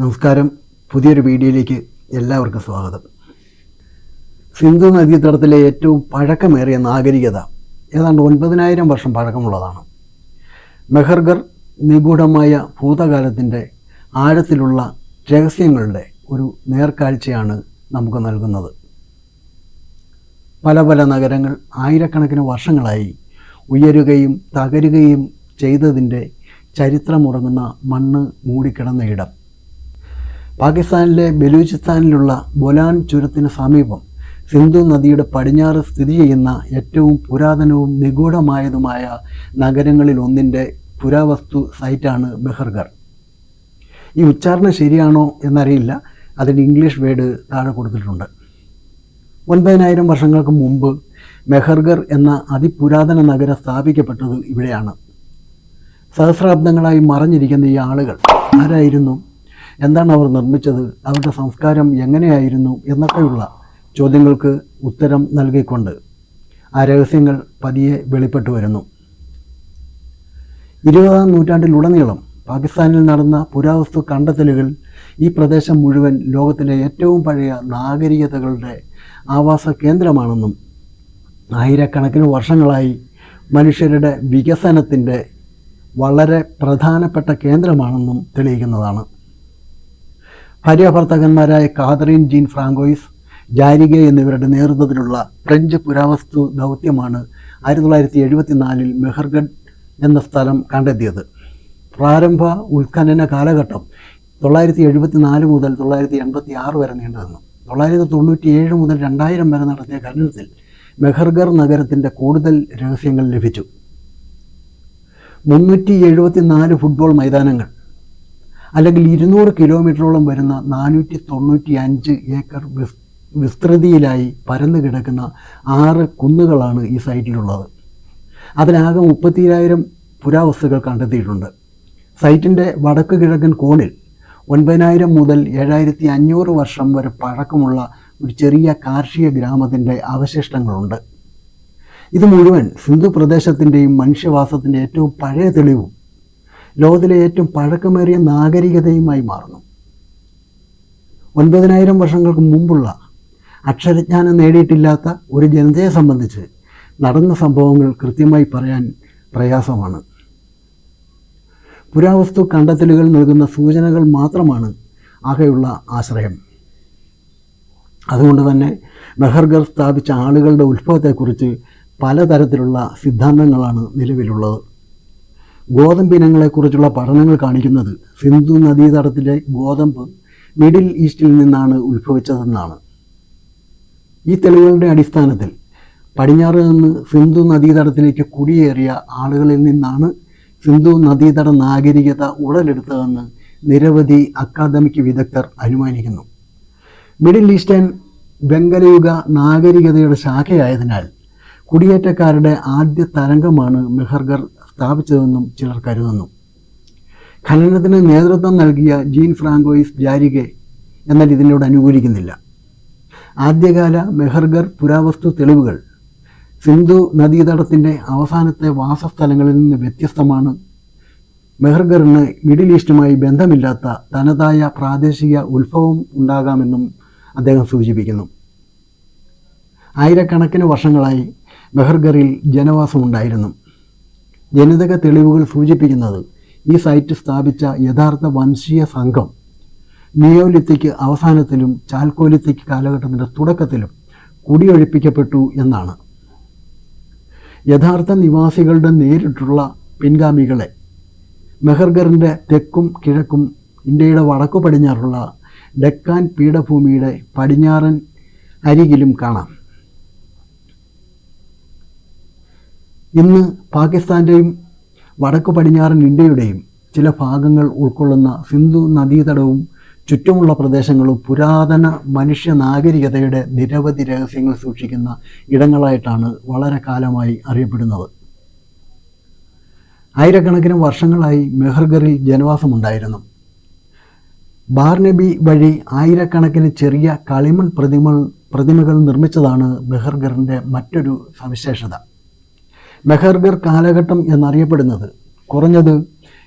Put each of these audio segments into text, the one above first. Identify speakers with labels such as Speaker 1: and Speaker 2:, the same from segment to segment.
Speaker 1: നമസ്കാരം. പുതിയൊരു വീഡിയോയിലേക്ക് എല്ലാവർക്കും സ്വാഗതം. സിന്ധു നദീതടത്തിലെ ഏറ്റവും പഴക്കമേറിയ നാഗരികത ഏതാണ്ട് ഒൻപതിനായിരം വർഷം പഴക്കമുള്ളതാണ്. മെഹർഗർ നിഗൂഢമായ ഭൂതകാലത്തിന്റെ ആഴത്തിലുള്ള രഹസ്യങ്ങളുടെ ഒരു നേർക്കാഴ്ചയാണ് നമുക്ക് നൽകുന്നത്. പല പല നഗരങ്ങൾ ആയിരക്കണക്കിന് വർഷങ്ങളായി ഉയരുകയും തകരുകയും ചെയ്തതിന്റെ ചരിത്രമുറങ്ങുന്ന മണ്ണ് മൂടിക്കിടന്ന ഇടം. പാകിസ്ഥാനിലെ ബലൂചിസ്ഥാനിലുള്ള ബൊലാൻ ചുരത്തിന് സമീപം സിന്ധു നദിയുടെ പടിഞ്ഞാറ് സ്ഥിതി ചെയ്യുന്ന ഏറ്റവും പുരാതനവും നിഗൂഢമായതുമായ നഗരങ്ങളിൽ ഒന്നിന്റെ പുരാവസ്തു സൈറ്റാണ് ബെഹർഗർ. ഈ ഉച്ചാരണം ശരിയാണോ എന്നറിയില്ല. അതിന്റെ ഇംഗ്ലീഷ് വേർഡ് താഴെ കൊടുത്തിട്ടുണ്ട്. ഒൻപതിനായിരം വർഷങ്ങൾക്ക് മുമ്പ് മെഹർഗർ എന്ന അതിപുരാതന നഗരം സ്ഥാപിക്കപ്പെട്ടത് ഇവിടെയാണ്. സഹസ്രാബ്ദങ്ങളായി മറഞ്ഞിരിക്കുന്ന ഈ ആളുകൾ ആരായിരുന്നു? എന്താണ് അവർ നിർമ്മിച്ചത്? അവരുടെ സംസ്കാരം എങ്ങനെയായിരുന്നു? എന്നൊക്കെയുള്ള ചോദ്യങ്ങൾക്ക് ഉത്തരം നൽകിക്കൊണ്ട് ആ രഹസ്യങ്ങൾ പതിയെ വെളിപ്പെട്ടു വരുന്നു. ഇരുപതാം നൂറ്റാണ്ടിലുടനീളം പാകിസ്ഥാനിൽ നടന്ന പുരാവസ്തു കണ്ടെത്തലുകൾ ഈ പ്രദേശം മുഴുവൻ ലോകത്തിലെ ഏറ്റവും പഴയ നാഗരികതകളുടെ ആവാസ കേന്ദ്രമാണെന്നും ആയിരക്കണക്കിന് വർഷങ്ങളായി മനുഷ്യരുടെ വികസനത്തിന്റെ വളരെ പ്രധാനപ്പെട്ട കേന്ദ്രമാണെന്നും തെളിയിക്കുന്നതാണ്. ഭാര്യാഭർത്തകന്മാരായ കാതറിൻ ജീൻ ഫ്രാങ്കോയിസ് ജാരിക എന്നിവരുടെ നേതൃത്വത്തിലുള്ള ഫ്രഞ്ച് പുരാവസ്തു ദൗത്യമാണ് ആയിരത്തി തൊള്ളായിരത്തി എഴുപത്തിനാലിൽ മെഹർഗഡ് എന്ന സ്ഥലം കണ്ടെത്തിയത്. പ്രാരംഭ ഉത്ഖനന കാലഘട്ടം തൊള്ളായിരത്തി എഴുപത്തിനാല് മുതൽ തൊള്ളായിരത്തി എൺപത്തി ആറ് വരെ നീണ്ടുനിന്നു. തൊള്ളായിരത്തി തൊണ്ണൂറ്റി ഏഴ് മുതൽ രണ്ടായിരം വരെ നടത്തിയ ഖനനത്തിൽ മെഹർഗർ നഗരത്തിന്റെ കൂടുതൽ രഹസ്യങ്ങൾ ലഭിച്ചു. മുന്നൂറ്റി എഴുപത്തിനാല് ഫുട്ബോൾ മൈതാനങ്ങൾ അല്ലെങ്കിൽ ഇരുന്നൂറ് കിലോമീറ്ററോളം വരുന്ന നാനൂറ്റി തൊണ്ണൂറ്റി അഞ്ച് ഏക്കർ വിസ് വിസ്തൃതിയിലായി പരന്നു കിടക്കുന്ന ആറ് കുന്നുകളാണ് ഈ സൈറ്റിലുള്ളത്. അതിനാകെ മുപ്പത്തിരായിരം പുരാവസ്തുക്കൾ കണ്ടെത്തിയിട്ടുണ്ട്. സൈറ്റിന്റെ വടക്ക് കിഴക്കൻ കോണിൽ ഒൻപതിനായിരം മുതൽ ഏഴായിരത്തി അഞ്ഞൂറ് വർഷം വരെ പഴക്കമുള്ള ഒരു ചെറിയ കാർഷിക ഗ്രാമത്തിന്റെ അവശിഷ്ടങ്ങളുണ്ട്. ഇത് മുഴുവൻ സിന്ധു പ്രദേശത്തിന്റെയും മനുഷ്യവാസത്തിന്റെ ഏറ്റവും പഴയ തെളിവും ലോകത്തിലെ ഏറ്റവും പഴക്കമേറിയ നാഗരികതയുമായി മാറുന്നു. ഒൻപതിനായിരം വർഷങ്ങൾക്ക് മുമ്പുള്ള അക്ഷരജ്ഞാനം നേടിയിട്ടില്ലാത്ത ഒരു ജനതയെ സംബന്ധിച്ച് നടന്ന സംഭവങ്ങൾ കൃത്യമായി പറയാൻ പ്രയാസമാണ്. പുരാവസ്തു കണ്ടെത്തലുകൾ നൽകുന്ന സൂചനകൾ മാത്രമാണ് ആകെയുള്ള ആശ്രയം. അതുകൊണ്ട് തന്നെ മെഹർഗർ സ്ഥാപിച്ച ആളുകളുടെ ഉത്ഭവത്തെക്കുറിച്ച് പലതരത്തിലുള്ള സിദ്ധാന്തങ്ങളാണ് നിലവിലുള്ളത്. ഗോതമ്പ് ഇനങ്ങളെക്കുറിച്ചുള്ള പഠനങ്ങൾ കാണിക്കുന്നത് സിന്ധു നദീതടത്തിലെ ഗോതമ്പ് മിഡിൽ ഈസ്റ്റിൽ നിന്നാണ് ഉത്ഭവിച്ചതെന്നാണ്. ഈ തെളിവുകളുടെ അടിസ്ഥാനത്തിൽ പടിഞ്ഞാറ് നിന്ന് സിന്ധു നദീതടത്തിലേക്ക് കുടിയേറിയ ആളുകളിൽ നിന്നാണ് സിന്ധു നദീതട നാഗരികത ഉടലെടുത്തതെന്ന് നിരവധി അക്കാദമിക് വിദഗ്ധർ അനുമാനിക്കുന്നു. മിഡിൽ ഈസ്റ്റേൺ വെങ്കലയുഗ നാഗരികതയുടെ ശാഖയായതിനാൽ കുടിയേറ്റക്കാരുടെ ആദ്യ തരംഗമാണ് മെഹർഗർ സ്ഥാപിച്ചതെന്നും ചിലർ കരുതുന്നു. ഖനനത്തിന് നേതൃത്വം നൽകിയ ജീൻ ഫ്രാങ്കോയിസ് ജാരികെ എന്നാൽ ഇതിനോട് അനുകൂലിക്കുന്നില്ല. ആദ്യകാല മെഹർഗർ പുരാവസ്തു തെളിവുകൾ സിന്ധു നദീതടത്തിന്റെ അവസാനത്തെ വാസസ്ഥലങ്ങളിൽ നിന്ന് വ്യത്യസ്തമാണ്. മെഹർഗറിന് മിഡിൽ ഈസ്റ്റുമായി ബന്ധമില്ലാത്ത തനതായ പ്രാദേശിക ഉത്ഭവം ഉണ്ടാകാമെന്നും അദ്ദേഹം സൂചിപ്പിക്കുന്നു. ആയിരക്കണക്കിന് വർഷങ്ങളായി മെഹർഗറിൽ ജനവാസമുണ്ടായിരുന്നു. ജനിതക തെളിവുകൾ സൂചിപ്പിക്കുന്നത് ഈ സൈറ്റ് സ്ഥാപിച്ച യഥാർത്ഥ വംശീയ സംഘം. നിയോലിത്തിക് അവസാനത്തിലും ചാൽക്കോലിത്തിക് കാലഘട്ടത്തിന്റെ തുടക്കത്തിലും കുടിയൊഴിപ്പിക്കപ്പെട്ടു എന്നാണ്. യഥാർത്ഥ നിവാസികളുടെ നേരിട്ടുള്ള പിൻഗാമികളെ മെഹർഗറിന്റെ തെക്കും കിഴക്കും ഇന്ത്യയുടെ വടക്കു പടിഞ്ഞാറുള്ള ഡെക്കാൻ പീഠഭൂമിയുടെ പടിഞ്ഞാറൻ അരികിലും കാണാം. ഇന്ന് പാകിസ്ഥാന്റെയും വടക്കു പടിഞ്ഞാറൻ ഇന്ത്യയുടെയും ചില ഭാഗങ്ങൾ ഉൾക്കൊള്ളുന്ന സിന്ധു നദീതടവും ചുറ്റുമുള്ള പ്രദേശങ്ങളും പുരാതന മനുഷ്യ നാഗരികതയുടെ നിരവധി രഹസ്യങ്ങൾ സൂക്ഷിക്കുന്ന ഇടങ്ങളായിട്ടാണ് വളരെ കാലമായി അറിയപ്പെടുന്നത്. ആയിരക്കണക്കിന് വർഷങ്ങളായി മെഹർഗറിൽ ജനവാസമുണ്ടായിരുന്നു. ബാർനബി വഴി ആയിരക്കണക്കിന് ചെറിയ കളിമൺ പ്രതിമ പ്രതിമകൾ നിർമ്മിച്ചതാണ് മെഹർഗറിന്റെ മറ്റൊരു സവിശേഷത. മെഹർഗർ കാലഘട്ടം എന്നറിയപ്പെടുന്നത് കുറഞ്ഞത്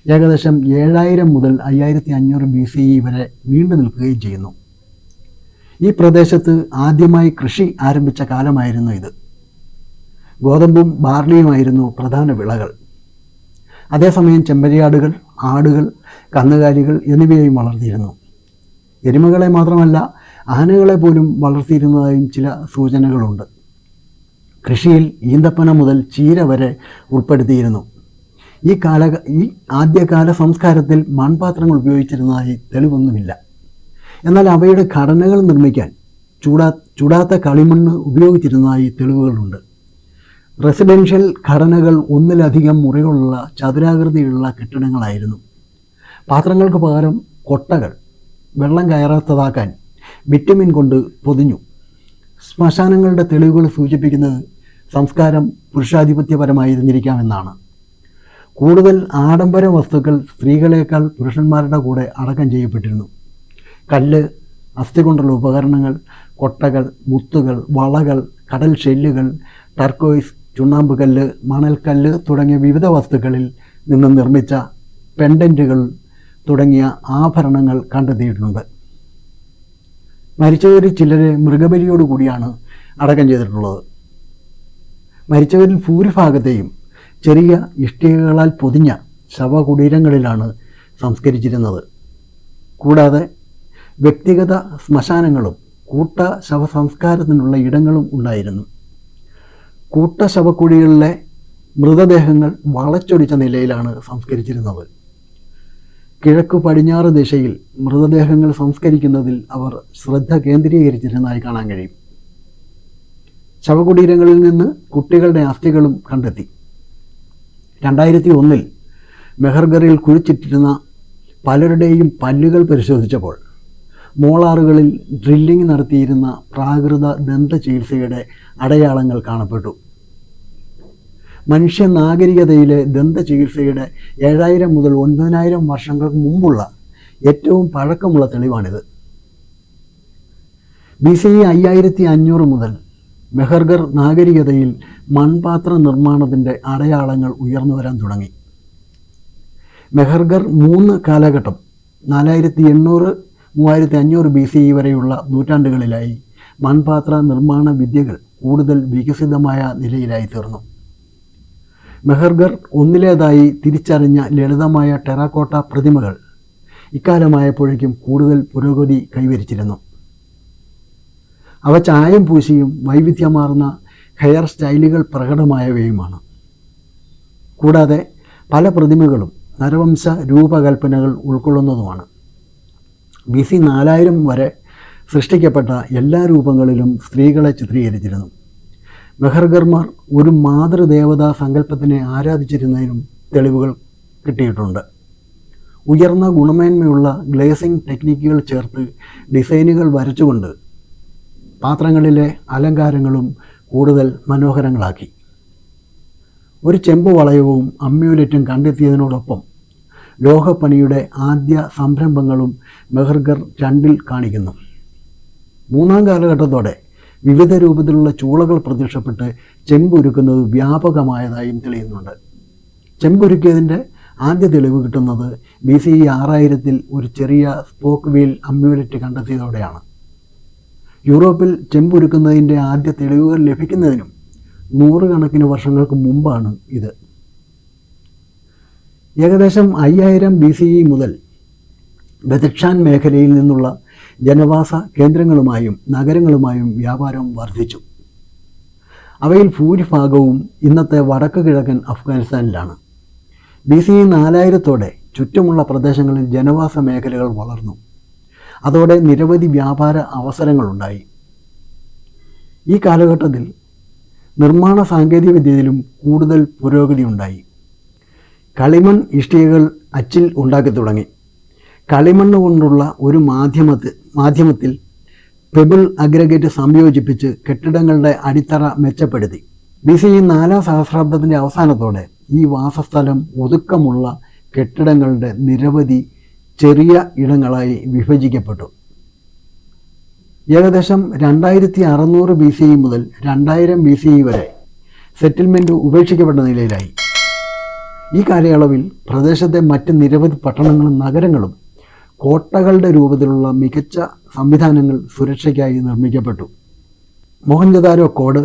Speaker 1: ഏകദേശം ഏഴായിരം മുതൽ അയ്യായിരത്തി അഞ്ഞൂറ് ബി സി ഇ വരെ നീണ്ടു നിൽക്കുകയും ചെയ്യുന്നു. ഈ പ്രദേശത്ത് ആദ്യമായി കൃഷി ആരംഭിച്ച കാലമായിരുന്നു ഇത്. ഗോതമ്പും ബാർലിയുമായിരുന്നു പ്രധാന വിളകൾ. അതേസമയം ചെമ്പരിയാടുകൾ ആടുകൾ കന്നുകാലികൾ എന്നിവയെയും വളർത്തിയിരുന്നു. എരുമകളെ മാത്രമല്ല ആനകളെ പോലും വളർത്തിയിരുന്നതായും ചില സൂചനകളുണ്ട്. കൃഷിയിൽ ഈന്തപ്പന മുതൽ ചീര വരെ ഉൾപ്പെടുത്തിയിരുന്നു. ഈ കാല ഈ ആദ്യകാല സംസ്കാരത്തിൽ മൺപാത്രങ്ങൾ ഉപയോഗിച്ചിരുന്നതായി തെളിവൊന്നുമില്ല. എന്നാൽ അവയുടെ ഘടനകൾ നിർമ്മിക്കാൻ ചൂടാ ചൂടാത്ത കളിമണ്ണ് ഉപയോഗിച്ചിരുന്നതായി തെളിവുകളുണ്ട്. റെസിഡൻഷ്യൽ ഘടനകൾ ഒന്നിലധികം മുറികളുള്ള ചതുരാകൃതിയുള്ള കെട്ടിടങ്ങളായിരുന്നു. പാത്രങ്ങൾക്ക് പകരം കൊട്ടകൾ വെള്ളം കയറാത്തതാക്കാൻ വിറ്റമിൻ കൊണ്ട് പൊതിഞ്ഞു. ശ്മശാനങ്ങളുടെ തെളിവുകൾ സൂചിപ്പിക്കുന്നത് സംസ്കാരം പുരുഷാധിപത്യപരമായിരുന്നിരിക്കാമെന്നാണ്. കൂടുതൽ ആഡംബര വസ്തുക്കൾ സ്ത്രീകളേക്കാൾ പുരുഷന്മാരുടെ കൂടെ അടക്കം ചെയ്യപ്പെട്ടിരുന്നു. കല്ല് അസ്ഥി കൊണ്ടുള്ള ഉപകരണങ്ങൾ കൊട്ടകൾ മുത്തുകൾ വളകൾ കടൽ ഷെല്ലുകൾ ടർക്കോയ്സ് ചുണ്ണാമ്പ് കല്ല് മണൽക്കല്ല് തുടങ്ങിയ വിവിധ വസ്തുക്കളിൽ നിന്ന് നിർമ്മിച്ച പെൻഡന്റുകൾ തുടങ്ങിയ ആഭരണങ്ങൾ കണ്ടെത്തിയിട്ടുണ്ട്. മരിച്ചവരിൽ ചിലരെ മൃഗബലിയോട് കൂടിയാണ് അടക്കം ചെയ്തിട്ടുള്ളത്. മരിച്ചവരിൽ ഭൂരിഭാഗത്തെയും ചെറിയ ഇഷ്ടികകളാൽ പൊതിഞ്ഞ ശവകുടീരങ്ങളിലാണ് സംസ്കരിച്ചിരുന്നത്. കൂടാതെ വ്യക്തിഗത ശ്മശാനങ്ങളും കൂട്ട ശവസംസ്കാരത്തിനുള്ള ഇടങ്ങളും ഉണ്ടായിരുന്നു. കൂട്ട ശവക്കുഴികളിലെ മൃതദേഹങ്ങൾ വളച്ചൊടിച്ച നിലയിലാണ് സംസ്കരിച്ചിരുന്നത്. കിഴക്ക് പടിഞ്ഞാറ് ദിശയിൽ മൃതദേഹങ്ങൾ സംസ്കരിക്കുന്നതിൽ അവർ ശ്രദ്ധ കേന്ദ്രീകരിച്ചിരുന്നതായി കാണാൻ കഴിയും. ശവകുടീരങ്ങളിൽ നിന്ന് കുട്ടികളുടെ അസ്ഥികളും കണ്ടെത്തി. രണ്ടായിരത്തി ഒന്നിൽ മെഹർഗറിൽ കുഴിച്ചിട്ടിരുന്ന പലരുടെയും പല്ലുകൾ പരിശോധിച്ചപ്പോൾ മോളാറുകളിൽ ഡ്രില്ലിംഗ് നടത്തിയിരുന്ന പ്രാകൃത ദന്ത ചികിത്സയുടെ അടയാളങ്ങൾ കാണപ്പെട്ടു. മനുഷ്യ നാഗരികതയിലെ ദന്ത ചികിത്സയുടെ ഏഴായിരം മുതൽ ഒൻപതിനായിരം വർഷങ്ങൾക്ക് മുമ്പുള്ള ഏറ്റവും പഴക്കമുള്ള തെളിവാണിത്. ബി സി അയ്യായിരത്തി അഞ്ഞൂറ് മുതൽ മെഹർഗർ നാഗരികതയിൽ മൺപാത്ര നിർമ്മാണത്തിന്റെ അടയാളങ്ങൾ ഉയർന്നു വരാൻ തുടങ്ങി. മെഹർഗർ മൂന്ന് കാലഘട്ടം നാലായിരത്തി എണ്ണൂറ് മൂവായിരത്തി അഞ്ഞൂറ് ബി സി ഇ വരെയുള്ള നൂറ്റാണ്ടുകളിലായി മൺപാത്ര നിർമ്മാണ വിദ്യകൾ കൂടുതൽ വികസിതമായ നിലയിലായി തീർന്നു. മെഹർഗർ ഒന്നിലേതായി തിരിച്ചറിഞ്ഞ ലളിതമായ ടെറാക്കോട്ട പ്രതിമകൾ ഇക്കാലമായപ്പോഴേക്കും കൂടുതൽ പുരോഗതി കൈവരിച്ചിരുന്നു. അവ ചായം പൂശിയും വൈവിധ്യമാർന്ന ഹെയർ സ്റ്റൈലുകൾ പ്രകടമായവയുമാണ്. കൂടാതെ പല പ്രതിമകളും നരവംശ രൂപകൽപ്പനകൾ ഉൾക്കൊള്ളുന്നതുമാണ്. ബി സി നാലായിരം വരെ സൃഷ്ടിക്കപ്പെട്ട എല്ലാ രൂപങ്ങളിലും സ്ത്രീകളെ ചിത്രീകരിച്ചിരുന്നു. മെഹർഗർമാർ ഒരു മാതൃദേവതാ സങ്കല്പത്തിനെ ആരാധിച്ചിരുന്നതിനും തെളിവുകൾ കിട്ടിയിട്ടുണ്ട്. ഉയർന്ന ഗുണമേന്മയുള്ള ഗ്ലേസിംഗ് ടെക്നിക്കുകൾ ചേർത്ത് ഡിസൈനുകൾ വരച്ചുകൊണ്ട് പാത്രങ്ങളിലെ അലങ്കാരങ്ങളും കൂടുതൽ മനോഹരങ്ങളാക്കി. ഒരു ചെമ്പ് വളയവും അമ്മ്യൂലറ്റും കണ്ടെത്തിയതിനോടൊപ്പം ലോഹപ്പണിയുടെ ആദ്യ സംരംഭങ്ങളും മെഹർഗർ രണ്ടിൽ കാണിക്കുന്നു. മൂന്നാം കാലഘട്ടത്തോടെ വിവിധ രൂപത്തിലുള്ള ചൂളകൾ പ്രത്യക്ഷപ്പെട്ട് ചെമ്പുരുക്കുന്നത് വ്യാപകമായതായും തെളിയുന്നുണ്ട്. ചെമ്പുരുക്കിയതിന്റെ ആദ്യ തെളിവ് കിട്ടുന്നത് ബി സി ഇ ആറായിരത്തിൽ ഒരു ചെറിയ സ്പോക്ക് വീൽ അമ്യൂലറ്റ് കണ്ടെത്തിയതോടെയാണ്. യൂറോപ്പിൽ ചെമ്പുരുക്കുന്നതിന്റെ ആദ്യ തെളിവുകൾ ലഭിക്കുന്നതിനും നൂറുകണക്കിന് വർഷങ്ങൾക്ക് മുമ്പാണ് ഇത്. ഏകദേശം അയ്യായിരം ബി സി ഇ മുതൽ ബദക്ഷാൻ മേഖലയിൽ നിന്നുള്ള ജനവാസ കേന്ദ്രങ്ങളുമായും നഗരങ്ങളുമായും വ്യാപാരം വർദ്ധിച്ചു. അവയിൽ ഭൂരിഭാഗവും ഇന്നത്തെ വടക്ക് കിഴക്കൻ അഫ്ഗാനിസ്ഥാനിലാണ്. ബി സി നാലായിരത്തോടെ ചുറ്റുമുള്ള പ്രദേശങ്ങളിൽ ജനവാസ മേഖലകൾ വളർന്നു. അതോടെ നിരവധി വ്യാപാര അവസരങ്ങളുണ്ടായി. ഈ കാലഘട്ടത്തിൽ നിർമ്മാണ സാങ്കേതികവിദ്യയിലും കൂടുതൽ പുരോഗതി ഉണ്ടായി കളിമൺ ഇഷ്ടികകൾ അച്ചിൽ ഉണ്ടാക്കി തുടങ്ങി. കളിമണ്ണ് കൊണ്ടുള്ള ഒരു മാധ്യമത്തിൽ മാധ്യമത്തിൽ പെബിൾ അഗ്രഗേറ്റ് സംയോജിപ്പിച്ച് കെട്ടിടങ്ങളുടെ അടിത്തറ മെച്ചപ്പെടുത്തി. ബി സി നാലാം സഹസ്രാബ്ദത്തിന്റെ അവസാനത്തോടെ ഈ വാസസ്ഥലം ഒതുക്കമുള്ള കെട്ടിടങ്ങളുടെ നിരവധി ചെറിയ ഇടങ്ങളായി വിഭജിക്കപ്പെട്ടു. ഏകദേശം രണ്ടായിരത്തി അറുന്നൂറ് ബി സി മുതൽ രണ്ടായിരം ബി സി വരെ സെറ്റിൽമെന്റ് ഉപേക്ഷിക്കപ്പെട്ട നിലയിലായി. ഈ കാലയളവിൽ പ്രദേശത്തെ മറ്റ് നിരവധി പട്ടണങ്ങളും നഗരങ്ങളും കോട്ടകളുടെ രൂപത്തിലുള്ള മികച്ച സംവിധാനങ്ങൾ സുരക്ഷയ്ക്കായി നിർമ്മിക്കപ്പെട്ടു. മോഹൻജദാരോ കോഡ്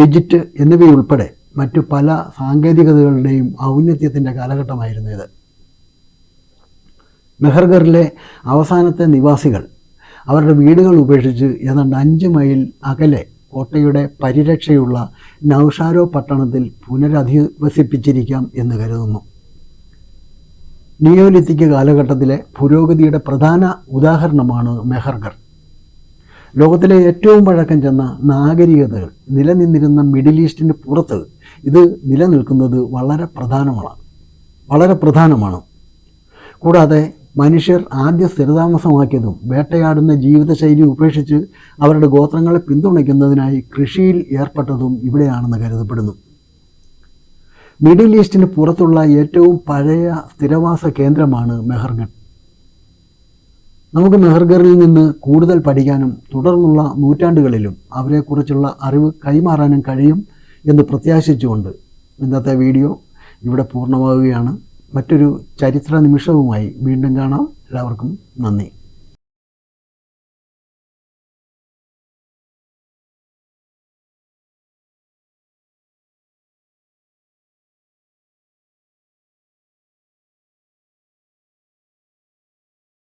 Speaker 1: ഡിജിറ്റ് എന്നിവയുൾപ്പെടെ മറ്റു പല സാങ്കേതികതകളുടെയും ഔന്നത്യത്തിന്റെ കാലഘട്ടമായിരുന്നു ഇത്. മെഹർഗറിലെ അവസാനത്തെ നിവാസികൾ അവരുടെ വീടുകൾ ഉപേക്ഷിച്ച് ഏതാണ്ട് അഞ്ച് മൈൽ അകലെ കോട്ടയുടെ പരിരക്ഷയുള്ള നൌഷാരോ പട്ടണത്തിൽ പുനരധിവസിപ്പിച്ചിരിക്കാം എന്ന് കരുതുന്നു. നിയോലിത്തിക് കാലഘട്ടത്തിലെ പുരോഗതിയുടെ പ്രധാന ഉദാഹരണമാണ് മെഹർഗർ ലോകത്തിലെ ഏറ്റവും പഴക്കം ചെന്ന നാഗരികതകൾ നിലനിന്നിരുന്ന മിഡിൽ ഈസ്റ്റിന് പുറത്ത് ഇത് നിലനിൽക്കുന്നത് വളരെ പ്രധാനമാണ് വളരെ പ്രധാനമാണ്. കൂടാതെ മനുഷ്യർ ആദ്യ സ്ഥിരതാമസമാക്കിയതും വേട്ടയാടുന്ന ജീവിതശൈലി ഉപേക്ഷിച്ച് അവരുടെ ഗോത്രങ്ങളെ പിന്തുണയ്ക്കുന്നതിനായി കൃഷിയിൽ ഏർപ്പെട്ടതും ഇവിടെയാണെന്ന് കരുതപ്പെടുന്നു. മിഡിൽ ഈസ്റ്റിന് പുറത്തുള്ള ഏറ്റവും പഴയ സ്ഥിരവാസ കേന്ദ്രമാണ് മെഹർഗഡ് നമുക്ക് മെഹർഗറിൽ നിന്ന് കൂടുതൽ പഠിക്കാനും തുടർന്നുള്ള നൂറ്റാണ്ടുകളിലും അവരെക്കുറിച്ചുള്ള അറിവ് കൈമാറാനും കഴിയും എന്ന് പ്രത്യാശിച്ചുകൊണ്ട് ഇന്നത്തെ വീഡിയോ ഇവിടെ പൂർണമാവുകയാണ്. മറ്റൊരു ചരിത്ര നിമിഷവുമായി വീണ്ടും കാണാം. എല്ലാവർക്കും നന്ദി.